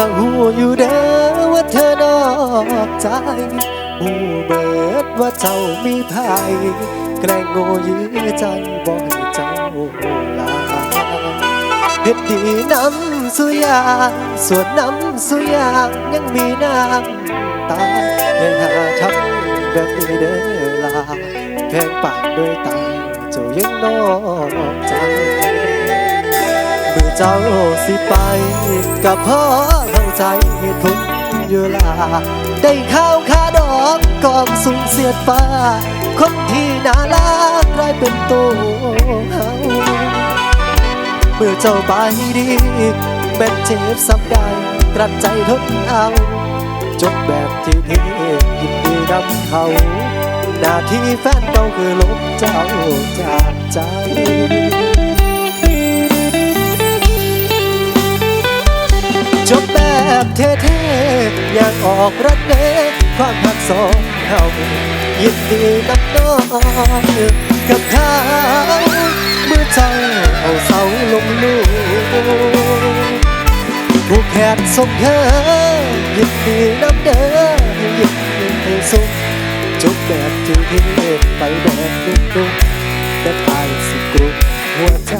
ก็หูอยู่เด้อว่าเธอนอกใจหูเบิดว่าเจ้ามีภัยแกล้งโง่ยื้อใจบ่ให้เจ้าลาเฮ็ดดีน้ำสุยางส่วนน้ำสุยางยังมีน้ำตาอย่าหาทำแบบนี้เด้อลาแพงปากด้วยตาเจ้ายังนอกใจเมื่อเจ้าสิไปก็เพราะเข้า ใจเหตุผลอยู่ลา ได้ข้าวคาดอกกองสูงเสียดฟ้า คนที่น่ารักกลายเป็นตัวเฮาเมื่อเจ้าไปดีเป็นเจ็บสับได้กลัดใจทนเอาจบแบบที่เทยินดีนำเขาหน้าที่แฟนเก่าคือลบเจ้าจากใจ แบบเท่ๆอยากออกรักเด้ความหักสองเขายินดีนับน้องกับเขาเมื่อเจ้าเอาเสาลงลูกผู้แขนสมเธอยินดีนับเด้อยินดีให้สุขจบแบบที่เท่ไปแบบดุกๆแต่ทายสิกรุหัวใจ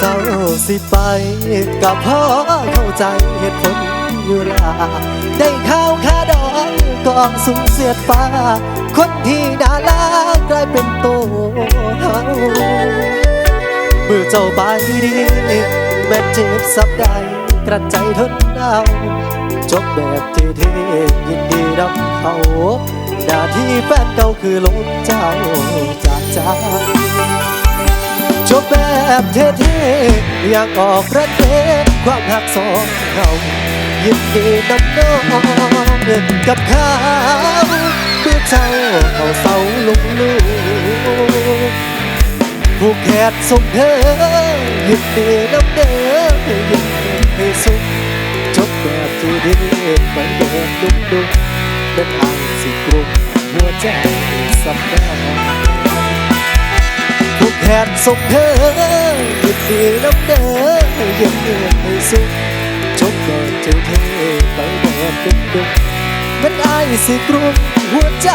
เจ้าสิไปก็เพราะเข้าใจเหตุผลอยู่ลาได้ข้าวค่าดอกกองสูงเสียดฟ้า คนที่น่ารักกลายเป็นโตเฮาเมื่อเจ้าไปดีแม้เจ็บสับได้กระใจทนเอาจบแบบที่เทยินดีรับเขาหน้าที่แฟนเก่าคือลบเจ้าจากจจบ แบบเท่ๆอยากออกประเทศความหักสองเรายินดีนำน้องกับเขาเพื่อเจ้าเอาเสาลงลูกผู้แขกสมเธอยินดีนำเด้อยินดีให้สุขจบแบบที่ดีไปแบบดุดุเป็นอันสิกรุบหัวใจสับได้ผู้แท นสมเธอยินดีน้ำเด้อยินดีให้สุขจบแบบเท่ๆไปแบบดุกดุกมันอายสิกรุมหัวใจ